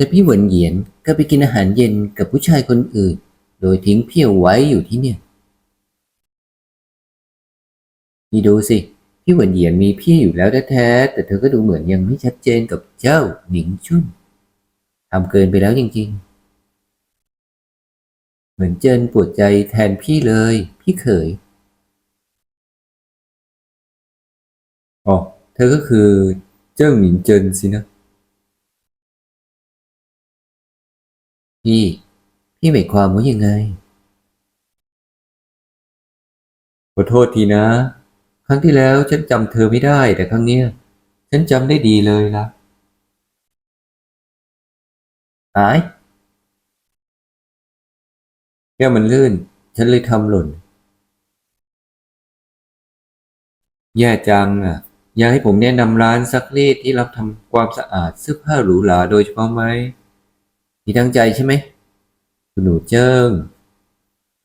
แต่พี่เหวินเหยียนก็ไปกินอาหารเย็นกับผู้ชายคนอื่น โดยทิ้งพี่เอาไว้อยู่ที่เนี่ย นี่ดูสิ พี่เหวินเหยียนมีพี่อยู่แล้วแท้ๆ แต่เธอก็ดูเหมือนยังไม่ชัดเจนกับเจ้าหนิงชุนทำเกินไปแล้วจริงๆ เหมือนเจินปวดใจแทนพี่เลย พี่เขยอ๋อเธอก็คือเจิ้งหมินเจินสินะ พี่พี่หมายความว่ายังไง ขอโทษทีนะ ครั้งที่แล้วฉันจำเธอไม่ได้แต่ครั้งเนี้ย ฉันจำได้ดีเลยละอายแก้วมันลื่น ฉันเลยทำหล่น แย่จังอะ อยากให้ผมแนะนำร้านซักรีดที่รับทำความสะอาดเสื้อผ้าหรูหราโดยเฉพาะไหม พี่ตั้งใจใช่ไหมคุณหนูเจิ้ง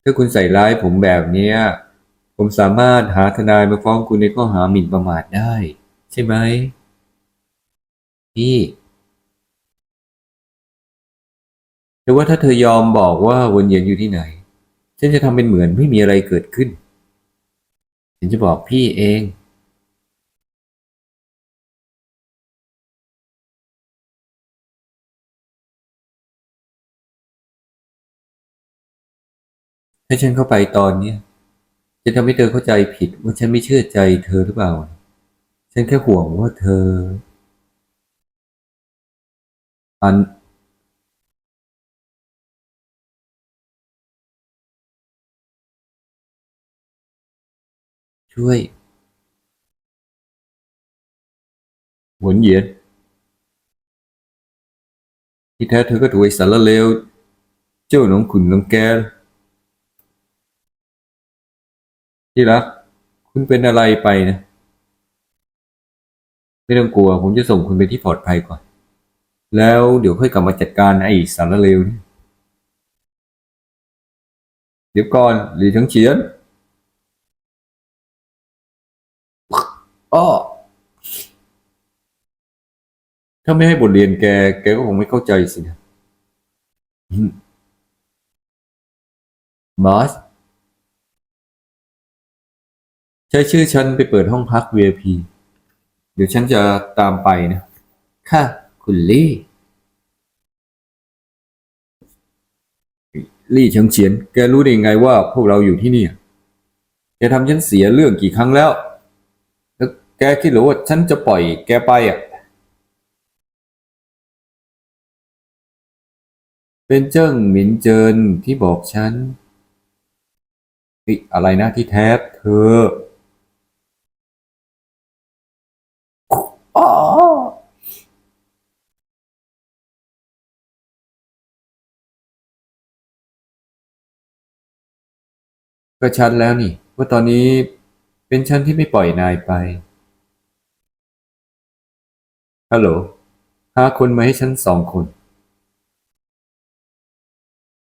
ถ้าคุณใส่ร้ายผมแบบเนี้ย ผมสามารถหาทนายมาฟ้องคุณในข้อหาหมิ่นประมาทได้ ใช่ไหมพี่แต่ว่าถ้าเธอยอมบอกว่าวนเยียนอยู่ที่ไหน ฉันจะทำเป็นเหมือนไม่มีอะไรเกิดขึ้น ฉันจะบอกพี่เอง ถ้าฉันเข้าไปตอนเนี้ยจะทำให้เธอเข้าใจผิดว่าฉันไม่เชื่อใจเธอหรือเปล่า ฉันแค่ห่วงว่าเธอ อัน ช่วยหวนเหยียนที่แท้เธอก็ถูกไอ้สารเลวเจ้าหนองขุนน้องแก ที่รัก คุณเป็นอะไรไปนะ ไม่ต้องกลัว ผมจะส่งคุณไปที่ปลอดภัยก่อน แล้วเดี๋ยวค่อยกลับมาจัดการไอ้สารเลวนี่เดี๋ยวก่อนหลีทั้งเฉียนอ้อถ้าไม่ให้บทเรียนแก แกก็คงไม่เข้าใจสินะบอส ช้ชื่อฉันไปเปิดห้องพัก VIP เดี๋ยวฉันจะตามไปนะ ค่ะ คุณลี่ ลี่เฉิงเฉียน แกรู้ได้ไงว่าพวกเราอยู่ที่นี่ แกทำฉันเสียเรื่องกี่ครั้งแล้ว แล้วแกคิดหรือว่าฉันจะปล่อยแกไปอะ เป็นเจิ้งหมินเจินที่บอกฉันเฮ้อะไรนะที่แท้เธอ ก็ชัดแล้วนี่ ว่าตอนนี้เป็นฉันที่ไม่ปล่อยนายไป ฮัลโหลหาคนมาให้ฉันสองคน